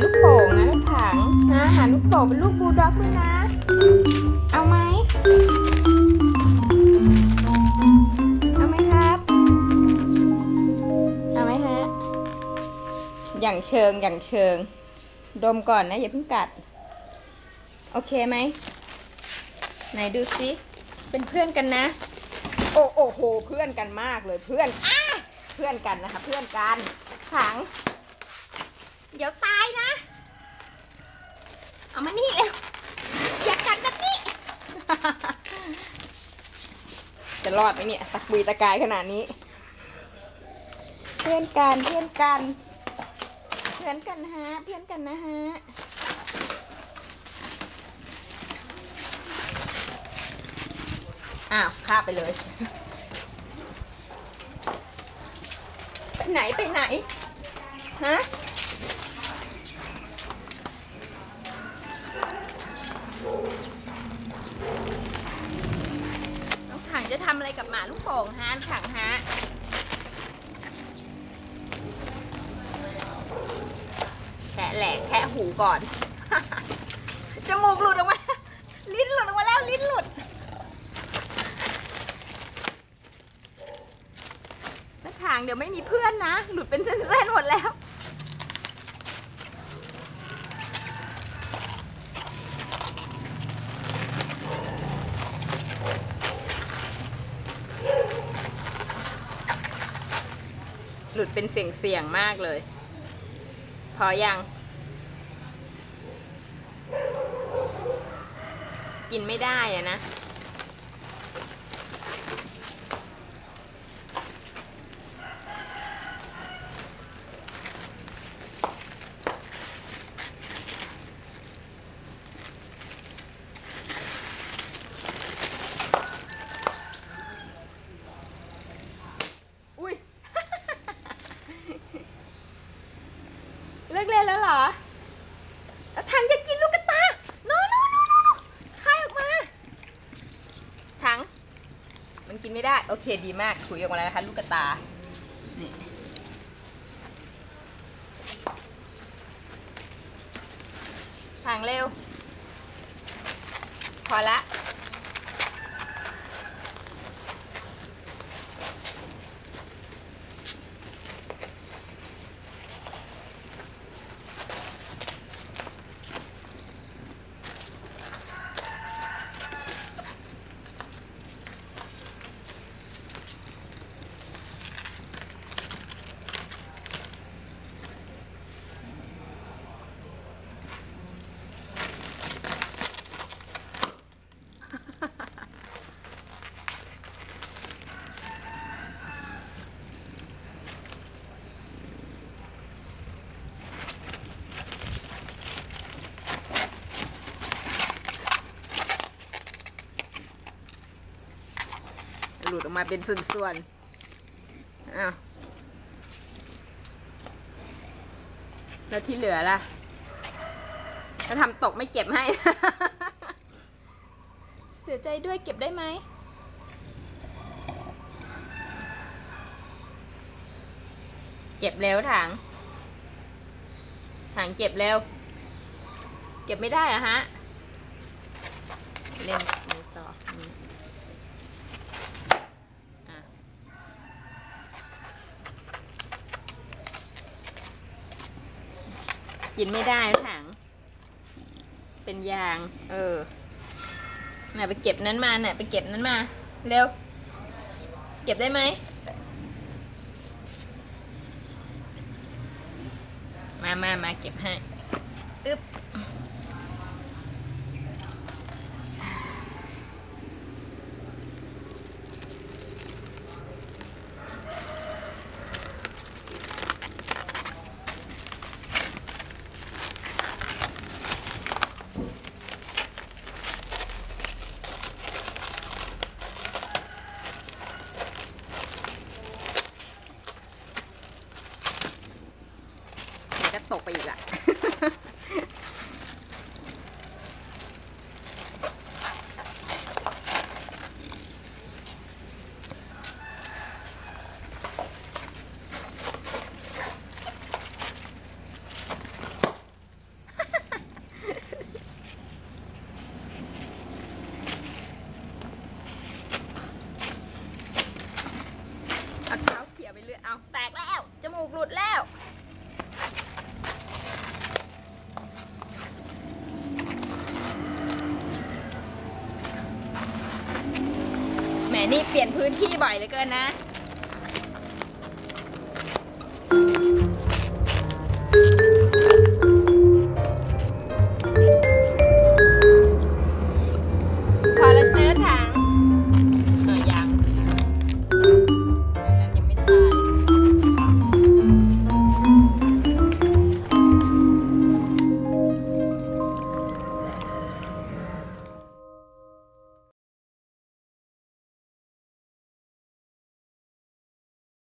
ลูกโป่งนะลูกถังนะหาลูกโป่งเป็นลูกบูลด็อกด้วยนะ เอาไหมเอาไหมครับ เอาไหมฮะ อย่างเชิงอย่างเชิง ดมก่อนนะอย่าเพิ่งกัด โอเคไหมไหนดูสิเป็นเพื่อนกันนะ โอ้โอ้โห เพื่อนกันมากเลยเพื่อนอ้าเพื่อนกันนะคะ เพื่อนกันถัง เดี๋ยวตายนะ เอามานี่เร็วอย่ากัดแบบนี้ จะรอดไหมเนี่ยตะกุยตะกายขนาดนี้ เพื่อนกันเพื่อนกัน เพื่อนกันฮะ เพื่อนกันนะฮะอ้าวข้าบไปเลย ไปไหนไปไหน ฮะาลูกโป่งฮะถังฮะแคะแหลกแคะหูก่อน จมูกหลุดออกมา ลิ้นหลุดออกมาแล้ว ลิ้นหลุดหน้าทางเดี๋ยวไม่มีเพื่อนนะ หลุดเป็นเส้นๆหมดแล้ว ลุดเป็นเสียงๆมากเลยพอยัง กินไม่ได้อะนะ อุ้ย เลิกเล่นแล้วเหรอแล้วถังจะกินลูกกระตาโนโนโนโนคายออกมา ถัง มั นกินไม่ได้ โอเคดีมากถุยออกมาแล้วนะคะลูกกระตา นี่างเร็ว พอละ หลุดออกมาเป็นส่วนๆอ้าวแล้วที่เหลือล่ะจะทำตกไม่เก็บให้ เสียใจด้วยเก็บได้ไหมเก็บเร็วถังถังเก็บเร็วเก็บไม่ได้อะฮะ เล่นมือต่ออืม อะ กินไม่ได้ถัง เป็นยาง เออน่ะไปเก็บนั้นมาเนี่ยไปเก็บนั้นมา เร็ว เก็บได้ไหม มามามาเก็บให้ อึ๊บ ตกไปอีกละเอาเท้าเขี่ยไปเรื่อยเอาแตกแล้ว จมูกหลุดแล้ว แหมนี่เปลี่ยนพื้นที่บ่อยเหลือเกินนะ